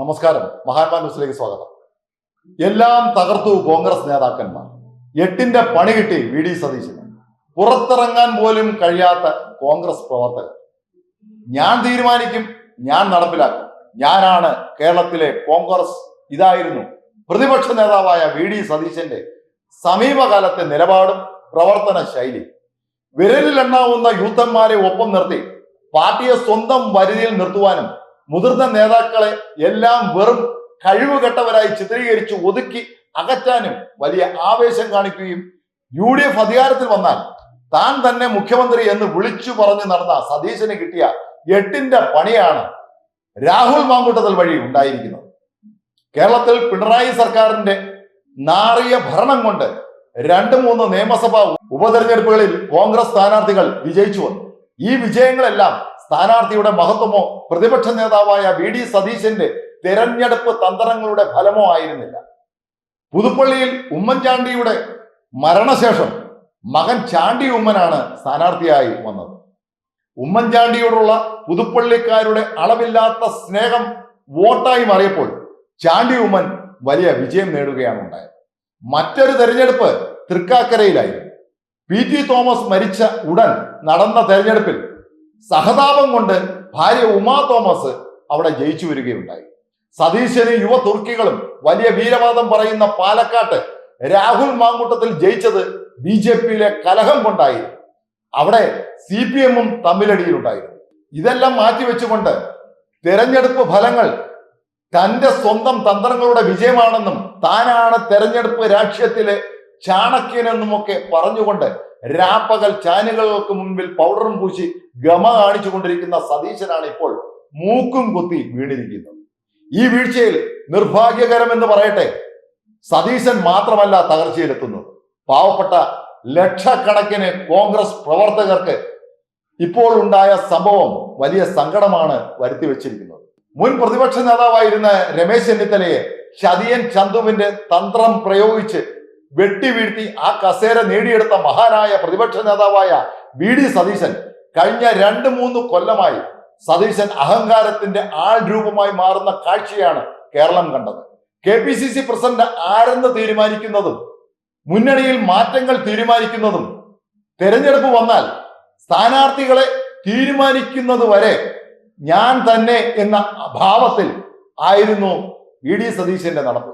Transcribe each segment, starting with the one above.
നമസ്കാരം. മഹാത്മാ ന്യൂസിലേക്ക് സ്വാഗതം. എല്ലാം തകർത്തു കോൺഗ്രസ് നേതാക്കന്മാർ. എട്ടിന്റെ പണി കിട്ടി വി ഡി സതീശന് പുറത്തിറങ്ങാൻ പോലും കഴിയാത്ത കോൺഗ്രസ് പ്രവർത്തകർ. ഞാൻ തീരുമാനിക്കും ഞാൻ നടപ്പിലാക്കും. ഞാനാണ് കേരളത്തിലെ കോൺഗ്രസ് ഇതായിരുന്നു. പ്രതിപക്ഷ നേതാവായ വി ഡി സതീശന്റെ സമീപകാലത്തെ നിലപാടും പ്രവർത്തന ശൈലി വിരലിലെണ്ണാവുന്ന യൂത്തന്മാരെ ഒപ്പം നിർത്തി പാർട്ടിയെ സ്വന്തം വരുതിയിൽ നിർത്തുവാനും മുതിർന്ന നേതാക്കളെ എല്ലാം വെറും കഴിവുകെട്ടവരായി ചിത്രീകരിച്ച് ഒതുക്കി അകറ്റാനും വലിയ ആവേശം കാണിക്കുകയും യു ഡി എഫ് അധികാരത്തിൽ വന്നാൽ താൻ തന്നെ മുഖ്യമന്ത്രി എന്ന് വിളിച്ചു പറഞ്ഞു നടന്ന സതീശന് കിട്ടിയ എട്ടിന്റെ പണിയാണ് രാഹുൽ മാങ്കൂട്ടത്തിൽ വഴി ഉണ്ടായിരിക്കുന്നത്. കേരളത്തിൽ പിണറായി സർക്കാരിന്റെ നാറിയ ഭരണം കൊണ്ട് രണ്ട് മൂന്ന് നിയമസഭാ ഉപതെരഞ്ഞെടുപ്പുകളിൽ കോൺഗ്രസ് സ്ഥാനാർത്ഥികൾ വിജയിച്ചു വന്നു. ഈ വിജയങ്ങളെല്ലാം സ്ഥാനാർത്ഥിയുടെ മഹത്വമോ പ്രതിപക്ഷ നേതാവായ വി ഡി സതീശന്റെ തെരഞ്ഞെടുപ്പ് തന്ത്രങ്ങളുടെ ഫലമോ ആയിരുന്നില്ല. പുതുപ്പള്ളിയിൽ ഉമ്മൻചാണ്ടിയുടെ മരണശേഷം മകൻ ചാണ്ടി ഉമ്മനാണ് സ്ഥാനാർത്ഥിയായി വന്നത്. ഉമ്മൻചാണ്ടിയോടുള്ള പുതുപ്പള്ളിക്കാരുടെ അളവില്ലാത്ത സ്നേഹം വോട്ടായി മാറിയപ്പോൾ ചാണ്ടി ഉമ്മൻ വലിയ വിജയം നേടുകയാണ് ഉണ്ടായത്. മറ്റൊരു തെരഞ്ഞെടുപ്പ് തൃക്കാക്കരയിലായിരുന്നു. പി ടി തോമസ് മരിച്ച ഉടൻ നടന്ന തെരഞ്ഞെടുപ്പിൽ സഹതാപം കൊണ്ട് ഭാര്യ ഉമാ തോമസ് അവിടെ ജയിച്ചു വരികയുണ്ടായി. സതീശനും യുവ തുർക്കികളും വലിയ വീരവാദം പറയുന്ന പാലക്കാട്ട് രാഹുൽ മാങ്കൂട്ടത്തിൽ ജയിച്ചത് ബി ജെ പിയിലെ കലഹം കൊണ്ടായിരുന്നു. അവിടെ സി പി എമ്മും തമ്മിലടിയിലുണ്ടായിരുന്നു. ഇതെല്ലാം മാറ്റിവെച്ചുകൊണ്ട് തെരഞ്ഞെടുപ്പ് ഫലങ്ങൾ തന്റെ സ്വന്തം തന്ത്രങ്ങളുടെ വിജയമാണെന്നും താനാണ് തെരഞ്ഞെടുപ്പ് രാഷ്ട്രീയത്തിലെ ചാണക്യനെന്നുമൊക്കെ പറഞ്ഞുകൊണ്ട് രാപ്പകൽ ചാനലുകൾക്ക് മുൻപിൽ പൗഡറും പൂശി ഗമ കാണിച്ചുകൊണ്ടിരിക്കുന്ന സതീശനാണ് ഇപ്പോൾ മൂക്കും കൊത്തി വീണിരിക്കുന്നത്. ഈ വീഴ്ചയിൽ നിർഭാഗ്യകരം എന്ന് പറയട്ടെ സതീശൻ മാത്രമല്ല തകർച്ചയിലെത്തുന്നത്. പാവപ്പെട്ട ലക്ഷക്കണക്കിന് കോൺഗ്രസ് പ്രവർത്തകർക്ക് ഇപ്പോൾ ഉണ്ടായ സംഭവം വലിയ സങ്കടമാണ് വരുത്തി വെച്ചിരിക്കുന്നത്. മുൻ പ്രതിപക്ഷ നേതാവായിരുന്ന രമേശ് ചെന്നിത്തലയെ ചതിയൻ ചന്തുവിന്റെ തന്ത്രം പ്രയോഗിച്ച് വെട്ടിവീഴ്ത്തി ആ കസേര നേടിയെടുത്ത മഹാനായ പ്രതിപക്ഷ നേതാവായ വി ഡി സതീശൻ കഴിഞ്ഞ രണ്ട് മൂന്ന് കൊല്ലമായി സതീശൻ അഹങ്കാരത്തിന്റെ ആൾ രൂപമായി മാറുന്ന കാഴ്ചയാണ് കേരളം കണ്ടത്. K P C C president ആരെന്ന് തീരുമാനിക്കുന്നതും മുന്നണിയിൽ മാറ്റങ്ങൾ തീരുമാനിക്കുന്നതും തെരഞ്ഞെടുപ്പ് വന്നാൽ സ്ഥാനാർത്ഥികളെ തീരുമാനിക്കുന്നത് വരെ ഞാൻ തന്നെ എന്ന ഭാവത്തിൽ ആയിരുന്നു വി ഡി സതീശന്റെ നടപ്പ്.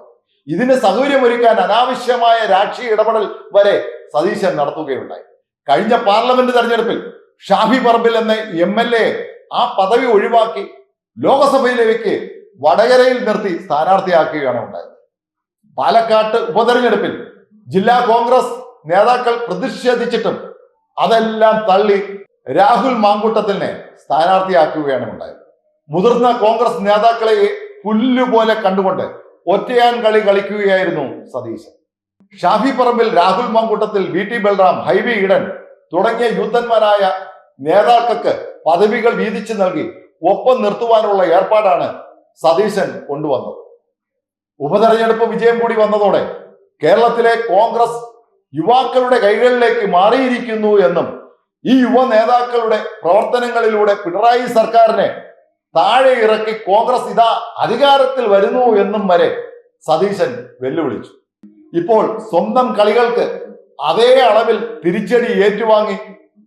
ഇതിന് സൗകര്യമൊരുക്കാൻ അനാവശ്യമായ രാഷ്ട്രീയ ഇടപെടൽ വരെ സതീശൻ നടത്തുകയുണ്ടായി. കഴിഞ്ഞ പാർലമെന്റ് തെരഞ്ഞെടുപ്പിൽ ഷാഫി പറമ്പിൽ എന്ന എം എൽ എ ആ പദവി ഒഴിവാക്കി ലോകസഭയിലേക്ക് വടകരയിൽ നിർത്തി സ്ഥാനാർത്ഥിയാക്കുകയാണ് ഉണ്ടായത്. പാലക്കാട്ട് ഉപതെരഞ്ഞെടുപ്പിൽ ജില്ലാ കോൺഗ്രസ് നേതാക്കൾ പ്രതിഷേധിച്ചിട്ടും അതെല്ലാം തള്ളി രാഹുൽ മാങ്കൂട്ടത്തിനെ സ്ഥാനാർത്ഥിയാക്കുകയാണ് ഉണ്ടായത്. മുതിർന്ന കോൺഗ്രസ് നേതാക്കളെ പുല്ലുപോലെ കണ്ടുകൊണ്ട് ഒറ്റയാൻ കളി കളിക്കുകയായിരുന്നു സതീശൻ. ഷാഫി പറമ്പിൽ രാഹുൽ മാങ്കൂട്ടത്തിൽ വി ടി ബൽറാം ഹൈവി ഈഡൻ തുടങ്ങിയ യൂത്തന്മാരായ നേതാക്കൾക്ക് പദവികൾ വീതിച്ചു നൽകി ഒപ്പം നിർത്തുവാനുള്ള ഏർപ്പാടാണ് സതീശൻ കൊണ്ടുവന്നത്. ഉപതെരഞ്ഞെടുപ്പ് വിജയം കൂടി വന്നതോടെ കേരളത്തിലെ കോൺഗ്രസ് യുവാക്കളുടെ കൈകളിലേക്ക് മാറിയിരിക്കുന്നു എന്നും ഈ യുവ നേതാക്കളുടെ പ്രവർത്തനങ്ങളിലൂടെ പിണറായി സർക്കാരിനെ താഴെ ഇറക്കി കോൺഗ്രസ് ഇതാ അധികാരത്തിൽ വരുന്നു എന്നും വരെ സതീശൻ വെല്ലുവിളിച്ചു. ഇപ്പോൾ സ്വന്തം കളികൾക്ക് അതേ അളവിൽ തിരിച്ചടി ഏറ്റുവാങ്ങി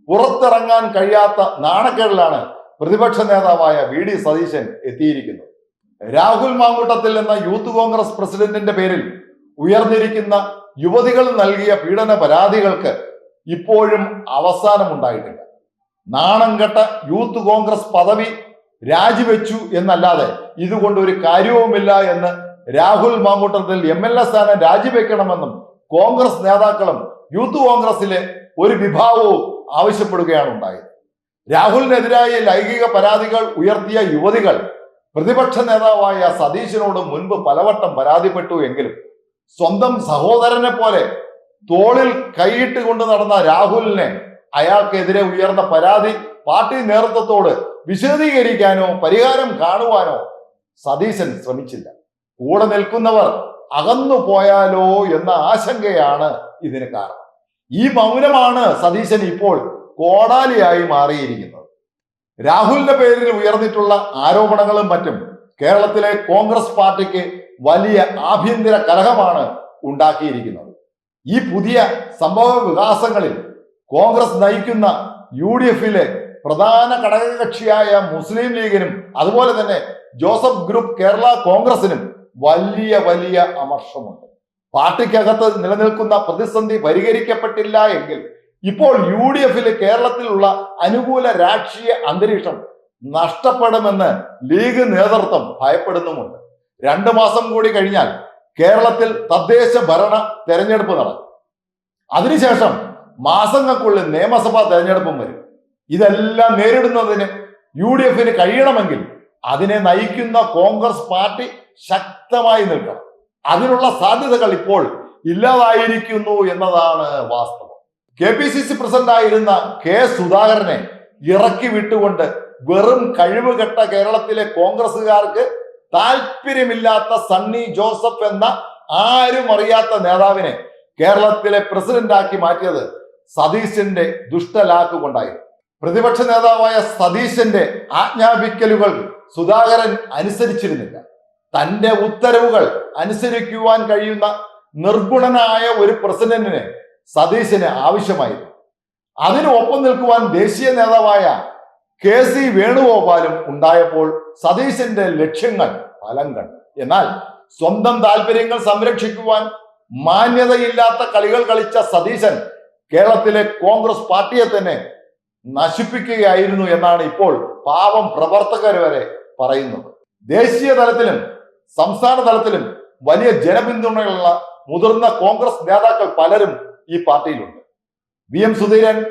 പുറത്തിറങ്ങാൻ കഴിയാത്ത നാണക്കേടിലാണ് പ്രതിപക്ഷ നേതാവായ വി ഡി സതീശൻ എത്തിയിരിക്കുന്നത്. രാഹുൽ മാങ്കൂട്ടത്തിൽ എന്ന യൂത്ത് കോൺഗ്രസ് പ്രസിഡന്റിന്റെ പേരിൽ ഉയർന്നിരിക്കുന്ന യുവതികൾ നൽകിയ പീഡന പരാതികൾക്ക് ഇപ്പോഴും അവസാനമുണ്ടായിട്ടില്ല. നാണം കെട്ട യൂത്ത് കോൺഗ്രസ് പദവി രാജിവെച്ചു എന്നല്ലാതെ ഇതുകൊണ്ട് ഒരു കാര്യവുമില്ല എന്ന് Rahul Mamkootathil M L A സ്ഥാനം രാജിവെക്കണമെന്നും കോൺഗ്രസ് നേതാക്കളും യൂത്ത് കോൺഗ്രസിലെ ഒരു വിഭാഗവും ആവശ്യപ്പെടുകയാണ് ഉണ്ടായത്. രാഹുലിനെതിരായ ലൈംഗിക പരാതികൾ ഉയർത്തിയ യുവതികൾ പ്രതിപക്ഷ നേതാവായ സതീശനോട് മുൻപ് പലവട്ടം പരാതിപ്പെട്ടു എങ്കിലും സ്വന്തം സഹോദരനെ പോലെ തോളിൽ കൈയിട്ട് കൊണ്ട് നടന്ന രാഹുലിനെ അയാൾക്കെതിരെ ഉയർന്ന പരാതി പാർട്ടി നേതൃത്വത്തോട് വിശദീകരിക്കാനോ പരിഹാരം കാണുവാനോ സതീശൻ ശ്രമിച്ചില്ല. കൂടെ നിൽക്കുന്നവർ അകന്നു പോയാലോ എന്ന ആശങ്കയാണ് ഇതിന് കാരണം. ഈ മൗനമാണ് സതീശൻ ഇപ്പോൾ കോടാലിയായി മാറിയിരിക്കുന്നത്. രാഹുലിന്റെ പേരിൽ ഉയർന്നിട്ടുള്ള ആരോപണങ്ങളും മറ്റും കേരളത്തിലെ കോൺഗ്രസ് പാർട്ടിക്ക് വലിയ ആഭ്യന്തര കലഹമാണ് ഉണ്ടാക്കിയിരിക്കുന്നത്. ഈ പുതിയ സംഭവ വികാസങ്ങളിൽ കോൺഗ്രസ് നയിക്കുന്ന യു ഡി എഫിലെ പ്രധാന ഘടകകക്ഷിയായ മുസ്ലിം ലീഗിനും അതുപോലെ തന്നെ ജോസഫ് ഗ്രൂപ്പ് കേരള കോൺഗ്രസിനും വലിയ വലിയ അമർഷമുണ്ട്. പാർട്ടിക്കകത്ത് നിലനിൽക്കുന്ന പ്രതിസന്ധി പരിഹരിക്കപ്പെട്ടില്ല എങ്കിൽ ഇപ്പോൾ യു ഡി എഫിൽ കേരളത്തിലുള്ള അനുകൂല രാഷ്ട്രീയ അന്തരീക്ഷം നഷ്ടപ്പെടുമെന്ന് ലീഗ് നേതൃത്വം ഭയപ്പെടുന്നുമുണ്ട്. രണ്ടു മാസം കൂടി കഴിഞ്ഞാൽ കേരളത്തിൽ തദ്ദേശ ഭരണ തെരഞ്ഞെടുപ്പ് നടക്കും. അതിനുശേഷം മാസങ്ങൾക്കുള്ളിൽ നിയമസഭാ തെരഞ്ഞെടുപ്പും വരും. ഇതെല്ലാം നേരിടുന്നതിന് യു ഡി എഫിന് കഴിയണമെങ്കിൽ അതിനെ നയിക്കുന്ന കോൺഗ്രസ് പാർട്ടി ശക്തമായി നിൽക്കണം. അതിനുള്ള സാധ്യതകൾ ഇപ്പോൾ ഇല്ലാതായിരിക്കുന്നു എന്നതാണ് വാസ്തവം. K P C C president ആയിരുന്ന കെ സുധാകരനെ ഇറക്കി വിട്ടുകൊണ്ട് വെറും കഴിവുകെട്ട കേരളത്തിലെ കോൺഗ്രസുകാർക്ക് താല്പര്യമില്ലാത്ത സണ്ണി ജോസഫ് എന്ന ആരും അറിയാത്ത നേതാവിനെ കേരളത്തിലെ പ്രസിഡന്റാക്കി മാറ്റിയത് സതീശന്റെ ദുഷ്ടലാക്ക് കൊണ്ടായിരുന്നു. പ്രതിപക്ഷ നേതാവായ സതീശന്റെ ആജ്ഞാപിക്കലുകൾ സുധാകരൻ അനുസരിച്ചിരുന്നില്ല. തന്റെ ഉത്തരവുകൾ അനുസരിക്കുവാൻ കഴിയുന്ന നിർഗുണനായ ഒരു പ്രസിഡന്റിന് സതീശന് ആവശ്യമായിരുന്നു. അതിന് ഒപ്പം നിൽക്കുവാൻ ദേശീയ നേതാവായ കെ സി വേണുഗോപാലും ഉണ്ടായപ്പോൾ സതീശന്റെ ലക്ഷ്യങ്ങൾ ഫലം കണ്ടു എന്നാൽ സ്വന്തം താല്പര്യങ്ങൾ സംരക്ഷിക്കുവാൻ മാന്യതയില്ലാത്ത കളികൾ കളിച്ച സതീശൻ കേരളത്തിലെ കോൺഗ്രസ് പാർട്ടിയെ തന്നെ നശിപ്പിക്കുകയായിരുന്നു എന്നാണ് ഇപ്പോൾ പാവം പ്രവർത്തകർ വരെ പറയുന്നത്. ദേശീയ തലത്തിലും സംസ്ഥാന തലത്തിലും വലിയ ജനപിന്തുണയുള്ള മുതിർന്ന കോൺഗ്രസ് നേതാക്കൾ പലരും ഈ പാർട്ടിയിലുണ്ട്. V. M. Sudheeran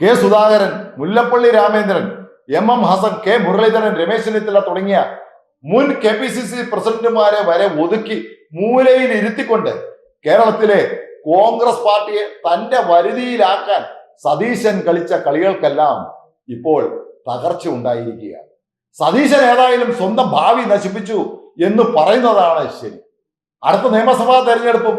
K. Sudhakaran Mullappally Ramachandran M. M. Hassan K. Muraleedharan Ramesh Chennithala തുടങ്ങിയ മുൻ കെ പി സി സി പ്രസിഡന്റുമാരെ വരെ ഒതുക്കി മൂലയിൽ ഇരുത്തിക്കൊണ്ട് കേരളത്തിലെ കോൺഗ്രസ് പാർട്ടിയെ തന്റെ വരുതിയിലാക്കാൻ സതീശൻ കളിച്ച കളികൾക്കെല്ലാം ഇപ്പോൾ തകർച്ച ഉണ്ടായിരിക്കുകയാണ്. സതീശൻ ഏതായാലും സ്വന്തം ഭാവി നശിപ്പിച്ചു എന്ന് പറയുന്നതാണ് ശരി. അടുത്ത നിയമസഭാ തെരഞ്ഞെടുപ്പും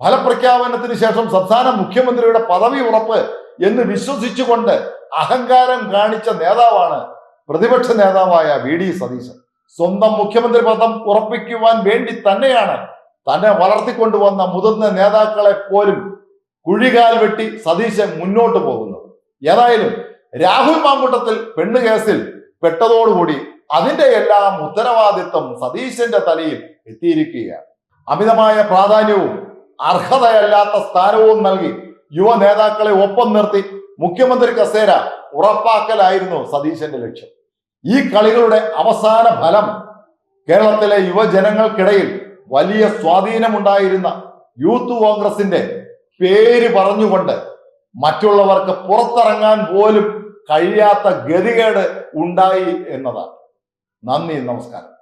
ഫലപ്രഖ്യാപനത്തിന് ശേഷം സംസ്ഥാന മുഖ്യമന്ത്രിയുടെ പദവി ഉറപ്പ് എന്ന് വിശ്വസിച്ചുകൊണ്ട് അഹങ്കാരം കാണിച്ച നേതാവാണ് പ്രതിപക്ഷ നേതാവായ വി ഡി സതീശൻ. സ്വന്തം മുഖ്യമന്ത്രി പദം ഉറപ്പിക്കുവാൻ വേണ്ടി തന്നെയാണ് തന്നെ വളർത്തിക്കൊണ്ടുവന്ന മുതിർന്ന നേതാക്കളെ പോലും കുഴികാൽ വെട്ടി സതീശൻ മുന്നോട്ട് പോകുന്നത് ഏതായാലും രാഹുൽ മാങ്കൂട്ടത്തിൽ പെണ്ണ് കേസിൽ പെട്ടതോടുകൂടി അതിന്റെ എല്ലാം ഉത്തരവാദിത്വം സതീശന്റെ തലയിൽ എത്തിയിരിക്കുകയാണ്. അമിതമായ പ്രാധാന്യവും അർഹതയല്ലാത്ത സ്ഥാനവും നൽകി യുവ നേതാക്കളെ ഒപ്പം നിർത്തി മുഖ്യമന്ത്രി കസേര ഉറപ്പാക്കലായിരുന്നു സതീശന്റെ ലക്ഷ്യം. ഈ കളികളുടെ അവസാന ഫലം കേരളത്തിലെ യുവജനങ്ങൾക്കിടയിൽ വലിയ സ്വാധീനമുണ്ടായിരുന്ന യൂത്ത് കോൺഗ്രസിന്റെ പേര് പറഞ്ഞുകൊണ്ട് മറ്റുള്ളവർക്ക് പുറത്തിറങ്ങാൻ പോലും കഴിയാത്ത ഗതികേട് ഉണ്ടായി എന്നതാണ്. നന്ദി നമസ്കാരം.